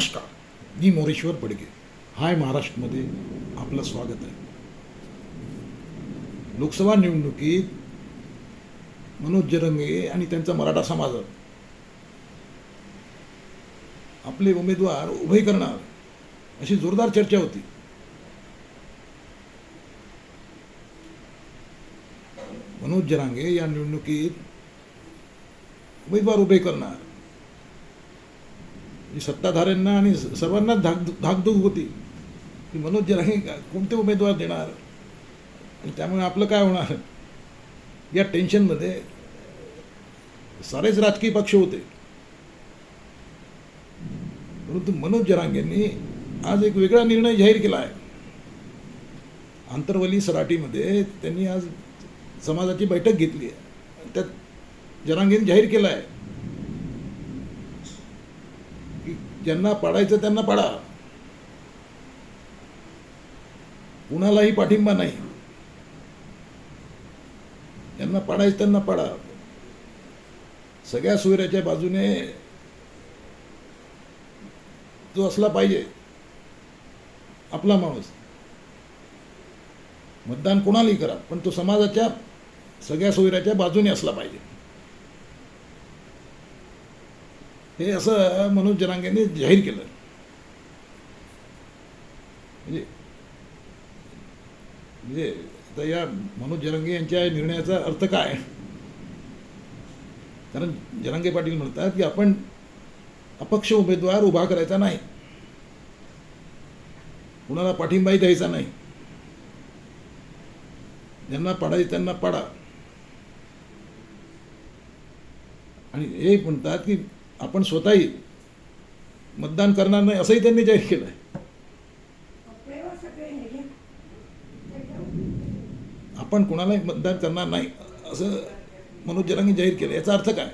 नमस्कार मी मोरेश्वर बडगे हाय महाराष्ट्रमध्ये आपलं स्वागत आहे. लोकसभा निवडणुकीत मनोज जरंगे आणि त्यांचा मराठा समाज आपले उमेदवार उभे करणार अशी जोरदार चर्चा होती. मनोज जरांगे या निवडणुकीत उमेदवार उभे करणार. सत्ताधाऱ्यांना आणि सर्वांना सर्वांनाच धाक धाकधूक होती. की मनोज जरांगे कोणते उमेदवार देणार? आणि त्यामुळे आपलं काय होणार? या टेन्शनमध्ये सारेच राजकीय पक्ष होते. परंतु मनोज जरांगेंनी आज एक वेगळा निर्णय जाहीर केला आहे आंतरवली सराटीमध्ये त्यांनी आज समाजाची बैठक घेतली आहे. त्यात जरांगेंनी जाहीर केलं आहे की ज्यांना पाडायचं त्यांना पाडा. कुणालाही पाठिंबा नाही. ज्यांना पाडायचं त्यांना पाडा. सगळ्या सोयऱ्याच्या बाजूने जो असला पाहिजे. आपला माणूस. मतदान कोणालाही करा पण तो समाजाच्या सगळ्या सोयऱ्याच्या बाजूने असला पाहिजे. हे असं मनोज जरांगेने जाहीर केलं. म्हणजे म्हणजे आता या मनोज जनांगे यांच्या निर्णयाचा अर्थ काय? कारण जरांगे पाटील म्हणतात की आपण अपक्ष उमेदवार उभा करायचा नाही. कुणाला पाठिंबाही द्यायचा नाही. ज्यांना पाडायचं त्यांना पाडा. आणि हे म्हणतात की आपण स्वतःही मतदान करणार नाही असंही त्यांनी जाहीर केलं आहे आपण कुणालाही मतदान करणार नाही असं मनोज जरांनी जाहीर केलं याचा अर्थ काय?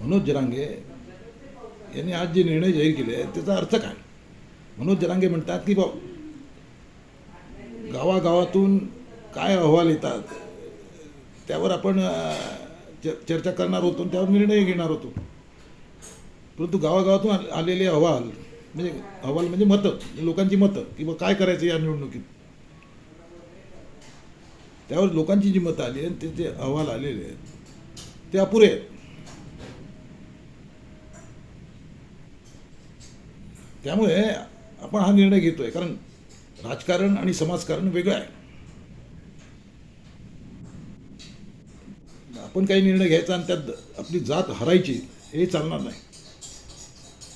मनोज जरांगे यांनी आज जे निर्णय जाहीर केले आहेत त्याचा अर्थ काय? मनोज जरांगे म्हणतात की बा गावागावातून काय अहवाल येतात त्यावर आपण चर्चा करणार होतो आणि त्यावर निर्णय घेणार होतो. परंतु गावागावातून आलेले अहवाल म्हणजे अहवाल म्हणजे मतं म्हणजे लोकांची मतं की बा काय करायचं या निवडणुकीत? त्यावर लोकांची जी मतं आली आहेत ते जे अहवाल आलेले आहेत ते अपुरे आहेत. त्यामुळे आपण हा निर्णय घेतोय कारण राजकारण आणि समाजकारण वेगळं आहे. आपण काही निर्णय घ्यायचा आणि त्यात आपली जात हरायची हे चालणार नाही.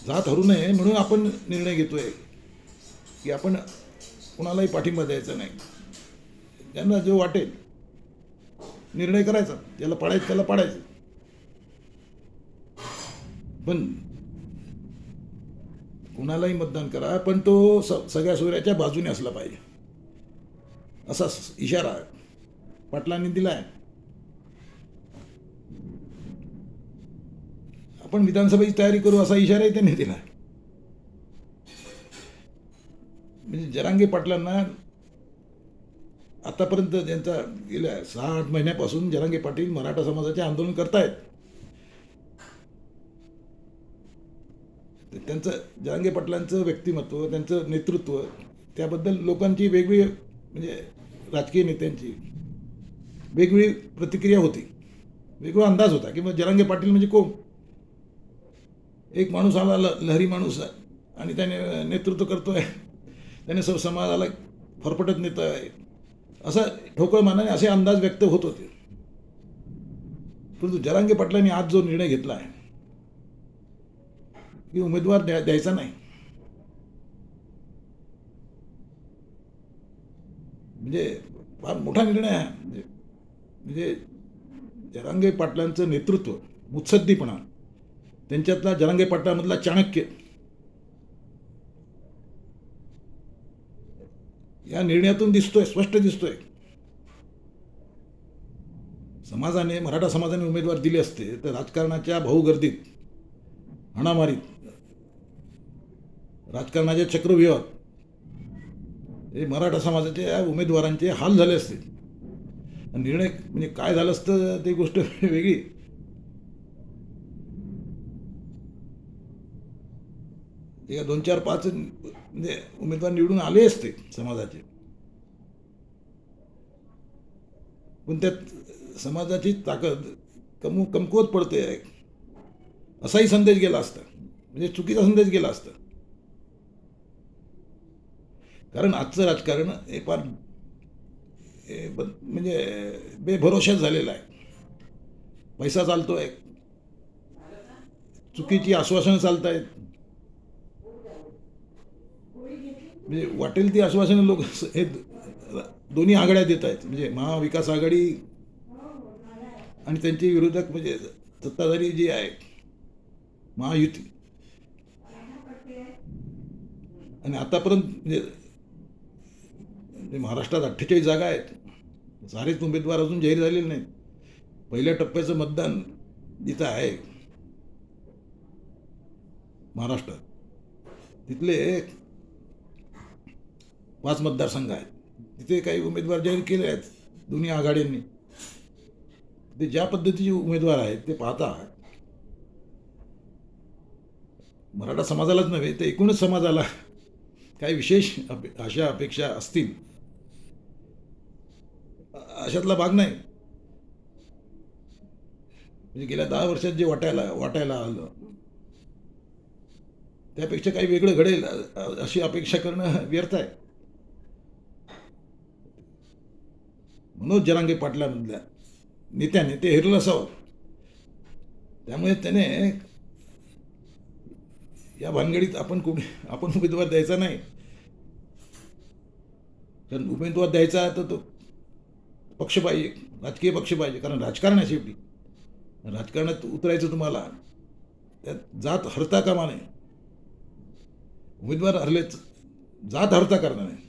जात हरू नये म्हणून आपण निर्णय घेतो आहे की आपण कुणालाही पाठिंबा द्यायचा नाही. त्यांना जो वाटेल निर्णय करायचा ज्याला पाडायचं त्याला पाडायचं. पण कुणालाही मतदान करा पण तो स सगळ्या सोयऱ्याच्या बाजूने असला पाहिजे. असा इशारा पाटलांनी दिला आहे आपण विधानसभेची तयारी करू असा इशाराही त्यांनी दिला. म्हणजे जरांगे पाटलांना आतापर्यंत ज्यांचा गेल्या सहा आठ महिन्यापासून जरांगे पाटील मराठा समाजाचे आंदोलन करतायत तर त्यांचं जरांगे पाटलांचं व्यक्तिमत्व त्यांचं नेतृत्व त्याबद्दल लोकांची वेगळी म्हणजे राजकीय नेत्यांची वेगवेगळी प्रतिक्रिया होती. वेगळा अंदाज होता की मग जरांगे पाटील म्हणजे कोण? एक माणूस आला ल लहरी माणूस आहे. आणि त्याने नेतृत्व करतोय. त्याने सर्व समाजाला फरफटत नेत आहे असं ठोकळ मानाने असे अंदाज व्यक्त होत होते. परंतु जरांगे पाटलांनी आज जो निर्णय घेतला आहे की उमेदवार द्या द्यायचा नाही. म्हणजे फार मोठा निर्णय आहे. म्हणजे म्हणजे जरांगे पाटलांचं नेतृत्व मुत्सद्दीपणा त्यांच्यातला जलंगे पट्टामधला चाणक्य. या निर्णयातून दिसतोय स्पष्ट दिसतोय. समाजाने मराठा समाजाने उमेदवार दिले असते तर राजकारणाच्या भाऊगर्दीत हाणामारीत राजकारणाच्या चक्रव्यूहात हे मराठा समाजाच्या उमेदवारांचे हाल झाले असते. निर्णय म्हणजे काय झालं असतं ते गोष्ट वेगळी. एका दोन चार पाच म्हणजे उमेदवार निवडून आले असते समाजाचे. पण त्यात समाजाची ताकद कमू कमकुवत पडते. आहे असाही संदेश गेला असता. म्हणजे चुकीचा संदेश गेला असता. कारण आजचं राजकारण हे फार म्हणजे बेभरोशाच झालेलं आहे. पैसा चालतो आहे चुकीची आश्वासनं चालत आहेत म्हणजे वाटेल ती आश्वासनं लोक हे दोन्ही आघाड्या देत आहेत. म्हणजे महाविकास आघाडी आणि त्यांचे विरोधक म्हणजे सत्ताधारी जी आहे महायुती. आणि आतापर्यंत म्हणजे म्हणजे महाराष्ट्रात अठ्ठेचाळीस जागा आहेत. सारेच उमेदवार अजून जाहीर झालेले नाहीत. पहिल्या टप्प्याचं मतदान जिथं आहे महाराष्ट्रात. तिथले पाच मतदारसंघ आहेत. तिथे काही उमेदवार जाहीर केले आहेत दोन्ही आघाड्यांनी ते ज्या पद्धतीचे उमेदवार आहेत ते पाहता. मराठा समाजालाच नव्हे तर एकूणच समाजाला काही विशेष अपे अशा अपेक्षा असतील. अशातला भाग नाही. म्हणजे गेल्या दहा वर्षात जे वाटायला वाटायला आलं त्यापेक्षा काही वेगळं घडेल अशी अपेक्षा करणं व्यर्थ आहे. मनोज जरांगे पाटलामधल्या नेत्याने ते हिरलं असावं. त्यामुळे त्याने या भानगडीत आपण कोणी आपण उमेदवार द्यायचा नाही. कारण उमेदवार द्यायचा तर तो पक्ष पाहिजे राजकीय पक्ष पाहिजे कारण राजकारण आहे शेवटी. राजकारणात उतरायचं तुम्हाला त्यात जात हरता कामा नये. उमेदवार हरलेच जात हरता करणार नाही.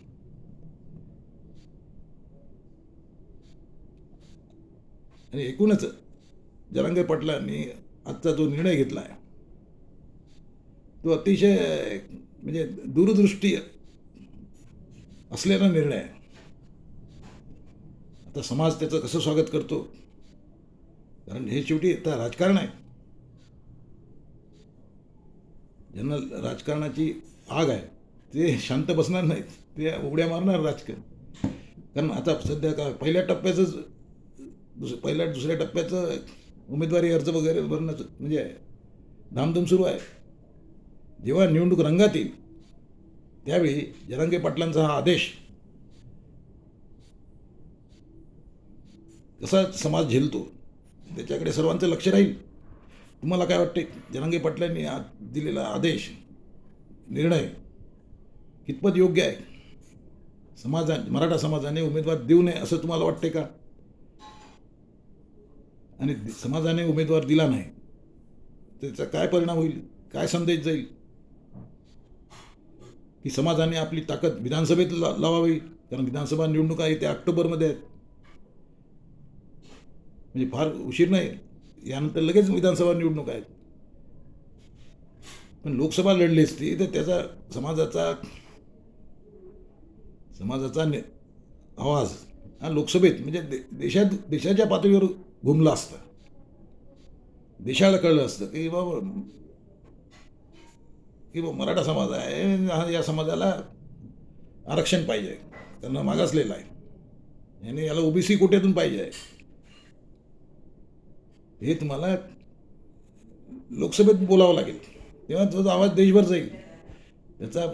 आणि एकूणच जरांगे पाटलांनी आजचा जो निर्णय घेतला आहे तो अतिशय म्हणजे दूरदृष्टी असलेला निर्णय आहे. आता समाज त्याचं कसं स्वागत करतो? कारण हे शेवटी आता राजकारण आहे. ज्यांना राजकारणाची आग आहे. ते शांत बसणार नाहीत. ते उड्या मारणार राजकारण कारण आता सध्या का पहिल्या टप्प्याचंच दुस पहिल्या दुसऱ्या टप्प्याचं उमेदवारी अर्ज वगैरे भरण्याचं म्हणजे धामधूम सुरू आहे. जेव्हा निवडणूक रंगात येईल त्यावेळी जरांगे पाटलांचा हा आदेश. कसा समाज झेलतो त्याच्याकडे सर्वांचं लक्ष राहील. तुम्हाला काय वाटते जरांगे पाटलांनी आ दिलेला आदेश निर्णय कितपत योग्य आहे? समाजा मराठा समाजाने उमेदवार देऊ नये असं तुम्हाला वाटते का? आणि समाजाने उमेदवार दिला नाही त्याचा काय परिणाम होईल? काय संदेश जाईल? की समाजाने आपली ताकद विधानसभेत ला लावावी कारण विधानसभा निवडणुका येत्या ऑक्टोबरमध्ये आहेत. म्हणजे फार उशीर नाही. यानंतर लगेच विधानसभा निवडणूक आहेत. पण लोकसभा लढली असती तर त्याचा समाजाचा समाजाचा आवाज हा लोकसभेत म्हणजे दे देशात देशाच्या पातळीवर घुमलं असतं. देशाला कळलं असतं की बाबा की बाबा मराठा समाज आहे या समाजाला आरक्षण पाहिजे. त्यांना मागासलेलं आहे. आणि याला ओबीसी कोट्यातून पाहिजे हे तुम्हाला लोकसभेत बोलावं लागेल. तेव्हा तो आवाज देशभर जाईल. त्याचा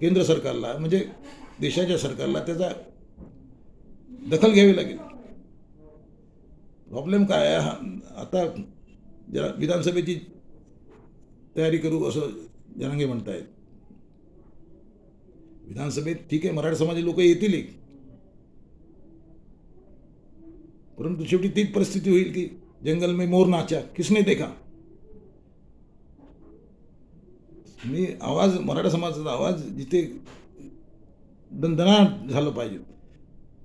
केंद्र सरकारला म्हणजे देशाच्या सरकारला त्याचा दखल घ्यावी लागेल. प्रॉब्लेम काय आहे? हा आता जरा विधानसभेची तयारी करू असं जनांगे म्हणतायत. विधानसभेत ठीक आहे मराठा समाजाचे लोक येतील एक. परंतु शेवटी तीच परिस्थिती होईल की जंगल में मोर नाचा किसने देखा? मी आवाज मराठा समाजाचा आवाज जिथे दणदणाट झालं पाहिजे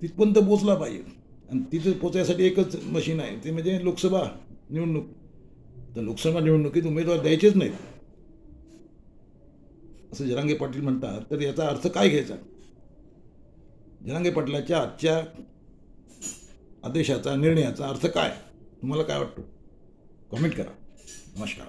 तिथपर्यंत पोचला पाहिजे. आणि तिथं पोचायसाठी एकच मशीन आहे. ते म्हणजे लोकसभा निवडणूक. तर लोकसभा निवडणुकीत उमेदवार द्यायचेच नाहीत. असं जरांगे पाटील म्हणतात. तर याचा अर्थ काय घ्यायचा? जरांगे पाटलाच्या आजच्या आदेशाचा निर्णयाचा अर्थ काय? तुम्हाला काय वाटतो? कमेंट करा. नमस्कार.